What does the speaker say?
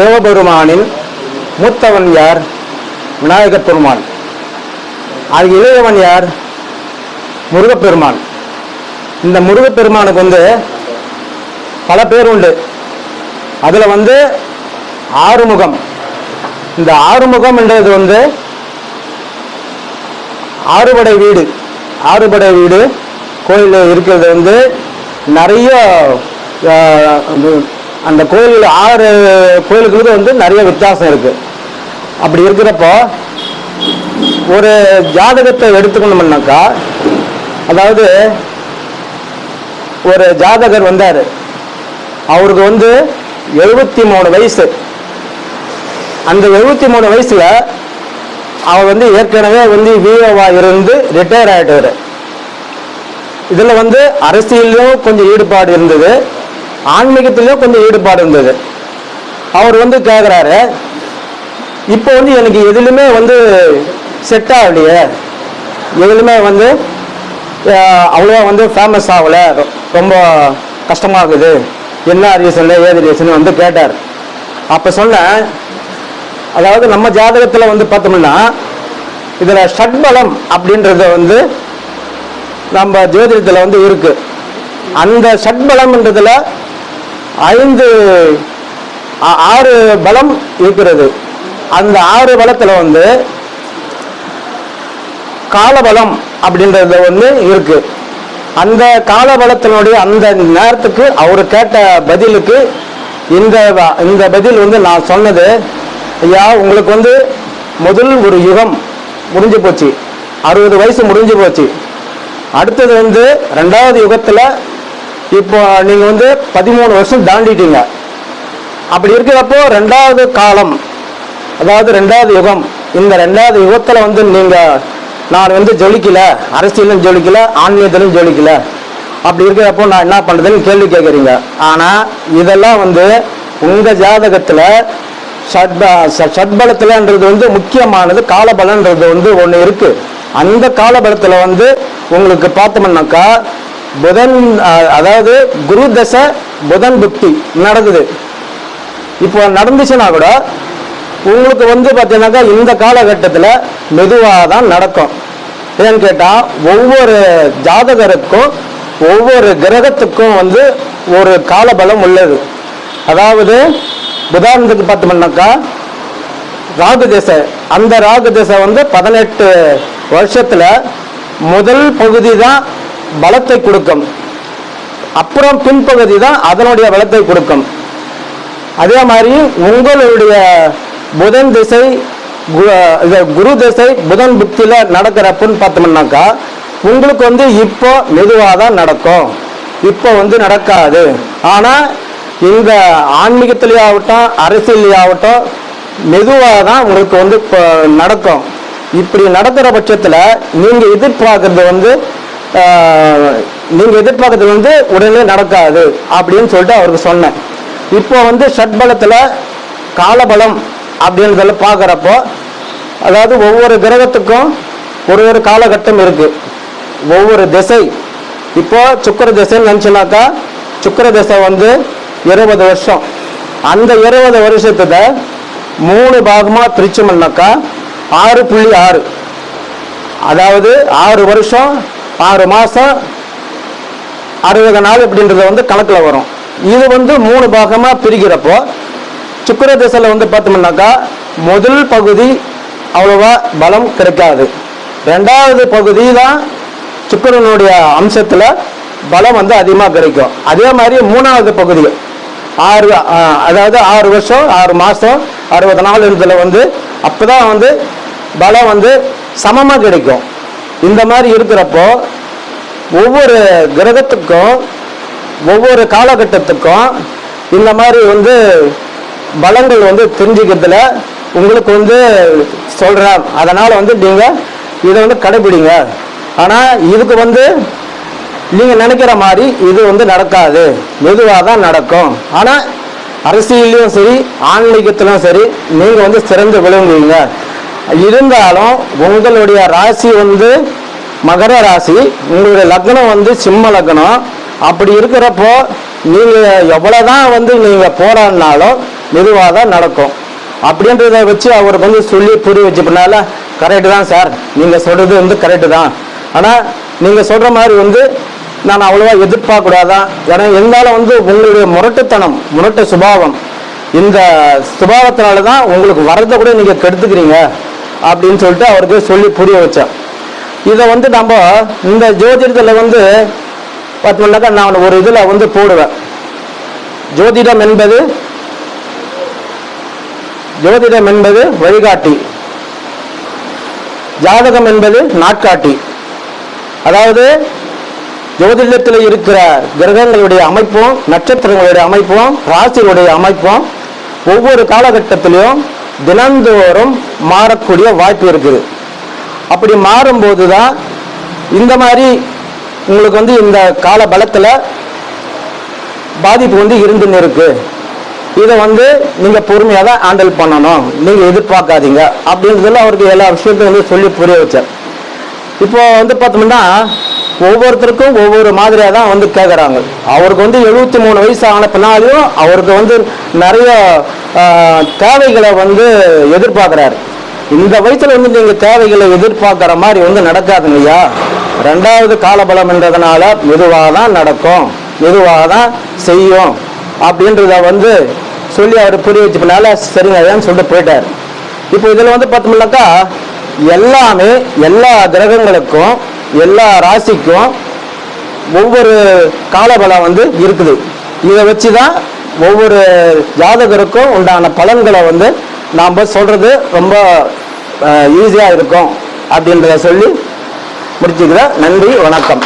சிவபெருமானின் மூத்தவன் யார்? விநாயகப் பெருமான். அது இளையவன் யார்? முருகப்பெருமான். இந்த முருகப்பெருமானுக்கு வந்து பல பேர் உண்டு. அதில் வந்து ஆறுமுகம். இந்த ஆறுமுகம்ன்றது வந்து ஆறுபடை வீடு. ஆறுபடை வீடு. கோயில் இருக்கிறது வந்து நிறைய அந்த கோயில் ஆறு கோயிலுக்கு வந்து நிறைய வித்தியாசம் இருக்குது அப்படி இருக்கிறப்போ ஒரு ஜாதகத்தை எடுத்துக்கணும்னாக்கா அதாவது ஒரு ஜாதகர் வந்தார். அவருக்கு வந்து எழுபத்தி மூணு வயசு. அந்த எழுபத்தி மூணு வயசில் அவர் வந்து ஏற்கனவே வந்து விஓவா இருந்து ரிட்டையர் ஆகிட்டார் இதில் வந்து அரசியலும் கொஞ்சம் ஈடுபாடு இருந்தது. ஆன்மீகத்திலையும் கொஞ்சம் ஈடுபாடு இருந்தது. அவர் வந்து கேட்குறாரு இப்போ வந்து எனக்கு எதுலையுமே வந்து செட் ஆகலையே. எதுலையுமே வந்து அவ்வளோவா வந்து ஃபேமஸ் ஆகலை. ரொ- ரொம்ப கஷ்டமாகுது என்ன ரீசனு ஏது ரீசன் வந்து கேட்டார். அப்போ சொன்னேன் அதாவது நம்ம ஜாதகத்தில் வந்து பார்த்தோம்னா இதில் ஷட்பலம் அப்படின்றத வந்து நம்ம ஜோதிடத்தில் வந்து இருக்கு. அந்த ஷட்பலம்ன்றதில் ஐந்து ஆறு பலம் இருக்கிறது. அந்த ஆறு பலத்தில் வந்து காலபலம் அப்படின்றது ஒன்று இருக்கு. அந்த காலபலத்தினுடைய அந்த நேரத்துக்கு அவர் கேட்ட பதிலுக்கு இந்த இந்த பதில் வந்து நான் சொன்னது ஐயா உங்களுக்கு வந்து முதல் ஒரு யுகம் முடிஞ்சு போச்சு. அறுபது வயசு முடிஞ்சு போச்சு. அடுத்தது வந்து ரெண்டாவது யுகத்தில் இப்போ நீங்கள் வந்து பதிமூணு வருஷம் தாண்டிட்டீங்க. அப்படி இருக்கிறப்போ ரெண்டாவது காலம் அதாவது ரெண்டாவது யுகம் இந்த ரெண்டாவது யுகத்தில் வந்து நீங்கள் நான் வந்து ஜொலிக்கல அரசியலும் ஜொலிக்கல ஆன்மீகத்திலும் ஜொலிக்கல. அப்படி இருக்கிறப்போ நான் என்ன பண்ணுறதுன்னு கேள்வி கேட்குறீங்க ஆனால் இதெல்லாம் வந்து உங்கள் ஜாதகத்தில் சட்ப ச- வந்து முக்கியமானது காலபலன்றது வந்து ஒன்று இருக்குது அந்த காலபலத்தில் வந்து உங்களுக்கு பார்த்தோம்னாக்கா புதன் அதாவது குரு தசை புதன் புக்தி நடக்குது. இப்போ நடந்துச்சுன்னா கூட உங்களுக்கு வந்து பார்த்தீங்கன்னாக்கா இந்த காலகட்டத்தில் மெதுவாக தான் நடக்கும். ஏன்னு கேட்டால் ஒவ்வொரு ஜாதகருக்கும் ஒவ்வொரு கிரகத்துக்கும் வந்து ஒரு காலபலம் உள்ளது. அதாவது உதாரணத்துக்கு பார்த்தோம்னாக்கா ராகு திசை. அந்த ராகு திசை வந்து பதினெட்டு வருஷத்தில் முதல் பகுதி தான் பலத்தை கொடுக்கும். அப்புறம் பின்பகுதி தான் அதனுடைய பலத்தை கொடுக்கும். அதே மாதிரி உங்களுடைய புதன் திசை கு- இது குரு திசை புதன் புத்தியில் நடக்கிறப்பன்னு பார்த்தோம்னாக்கா உங்களுக்கு வந்து இப்போ மெதுவாக தான் நடக்கும். இப்போ வந்து நடக்காது. ஆனால் இந்த ஆன்மீகத்திலேயாகட்டும் அரசியலையாகட்டும் மெதுவாக தான் உங்களுக்கு வந்து இப்போ நடக்கும். இப்படி நடக்கிற பட்சத்தில் நீங்கள் எதிர்பார்க்கறது வந்து நீங்கள் எதிர்பார்க்கறது வந்து உடனே நடக்காது அப்படின்னு சொல்லிட்டு அவருக்கு சொன்னேன். இப்போ வந்து ஷட்பலத்தில் காலபலம் அப்படின்றதெல்லாம் பார்க்குறப்போ அதாவது ஒவ்வொரு கிரகத்துக்கும் ஒரு ஒரு காலகட்டம் இருக்குது ஒவ்வொரு திசை. இப்போ சுக்கர திசைன்னு நினச்சுனாக்கா சுக்கர திசை வந்து இருபது வருஷம். அந்த இருபது வருஷத்துல மூணு பாகமா பிரிச்சோம்னாக்கா ஆறு புள்ளி ஆறு. அதாவது ஆறு வருஷம் ஆறு மாதம் அறுபது நாள் அப்படின்றது வந்து கணக்கில் வரும். இது வந்து மூணு பாகமாக பிரிக்கிறப்போ சுக்கர திசையில் வந்து பார்த்தோம்னாக்கா முதல் பகுதி அவ்வளோவா பலம் கிடைக்காது. ரெண்டாவது பகுதி தான் சுக்கிரனுடைய அம்சத்தில் பலம் வந்து அதிகமாக கிடைக்கும். அதே மாதிரி மூணாவது பகுதி ஆறு அதாவது ஆறு வருஷம் ஆறு மாதம் அறுபது நாள் இதில் வந்து அப்போ தான் வந்து பலம் வந்து சமமாக கிடைக்கும். இந்த மாதிரி இருக்கிறப்போ ஒவ்வொரு கிரகத்துக்கும் ஒவ்வொரு காலகட்டத்துக்கும் இந்த மாதிரி வந்து பலங்கள் வந்து தெரிஞ்சுக்கிறதுல உங்களுக்கு வந்து சொல்கிறேன் அதனால் வந்து நீங்கள் இதை வந்து கடைபிடிங்க. ஆனால் இதுக்கு வந்து நீங்கள் நினைக்கிற மாதிரி இது வந்து நடக்காது. மெதுவாக தான் நடக்கும். ஆனால் அரசியல்லையும் சரி ஆன்மீகத்திலும் சரி நீங்கள் வந்து சிறந்து விளங்குவீங்க. இருந்தாலும் உங்களுடைய ராசி வந்து மகர ராசி உங்களுடைய லக்னம் வந்து சிம்ம லக்னம். அப்படி இருக்கிறப்போ நீங்கள் எவ்வளோதான் வந்து நீங்கள் போராடினாலும் மெதுவாக தான் நடக்கும். அப்படின்றத வச்சு அவருக்கு வந்து சொல்லி புரிய வச்ச பின்னால கரெக்டு தான் சார் நீங்கள் சொல்கிறது வந்து கரெக்டு தான். ஆனால் நீங்கள் சொல்கிற மாதிரி வந்து நான் அவ்வளோவா எதிர்பார்க்க கூடாதான் ஏன்னா இருந்தாலும் வந்து உங்களுடைய முரட்டுத்தனம் முரட்டு சுபாவம். இந்த சுபாவத்தினால தான் உங்களுக்கு வரதை கூட நீங்கள் கெடுத்துக்கிறீங்க. அப்படின்னு சொல்லிட்டு அவருக்கு சொல்லி புரிய வச்சேன். இதை வந்து நம்ம இந்த ஜோதிடத்தில் வந்து பார்த்தோம்னாக்கா நான் ஒரு இதில் வந்து போடுவேன். ஜோதிடம் என்பது ஜோதிடம் என்பது வழிகாட்டி. ஜாதகம் என்பது நாட்காட்டி. அதாவது ஜோதிடத்தில் இருக்கிற கிரகங்களுடைய அமைப்பும் நட்சத்திரங்களுடைய அமைப்பும் ராசிகளுடைய அமைப்பும் ஒவ்வொரு காலகட்டத்திலையும் தினந்தோறும் மாறக்கூடிய வாய்ப்பு இருக்குது. அப்படி மாறும்போது தான் இந்த மாதிரி உங்களுக்கு வந்து இந்த கால பலத்தில் பாதிப்பு வந்து இருந்துன்னு இருக்கு. இதை வந்து நீங்கள் பொறுமையாக தான் ஹேண்டில் பண்ணணும். நீங்கள் எதிர்பார்க்காதீங்க. அப்படின்றதுல அவருக்கு எல்லா விஷயத்தையும் வந்து சொல்லி புரிய வச்சேன் இப்போ வந்து பார்த்தோம்னா ஒவ்வொருத்தருக்கும் ஒவ்வொரு மாதிரியாக தான் வந்து கேட்குறாங்க அவருக்கு வந்து எழுபத்தி மூணு வயசு ஆன பின்னாலையும் அவருக்கு வந்து நிறைய தேவைகளை வந்து எதிர்பார்க்குறாரு. இந்த வயசில் வந்து நீங்கள் தேவைகளை எதிர்பார்க்குற மாதிரி வந்து நடக்காதுங்க ஐயா. ரெண்டாவது காலபலம்ன்றதுனால மெதுவாக தான் நடக்கும். மெதுவாக தான் செய்யும். அப்படின்றத வந்து சொல்லி அவர் புரிய வச்சப்பனால சரிங்க ஐயான்னு சொல்லிட்டு போயிட்டார். இப்போ இதில் வந்து பார்த்தோம்னாக்கா எல்லாமே எல்லா கிரகங்களுக்கும் எல்லா ராசிக்கும் ஒவ்வொரு காலபலம் வந்து இருக்குது. இதை வச்சு தான் ஒவ்வொரு ஜாதகருக்கும் உண்டான பலன்களை வந்து நாம் சொல்கிறது ரொம்ப ஈஸியாக இருக்கும் அப்படின்றத சொல்லி முடிச்சுக்கிறேன். நன்றி வணக்கம்.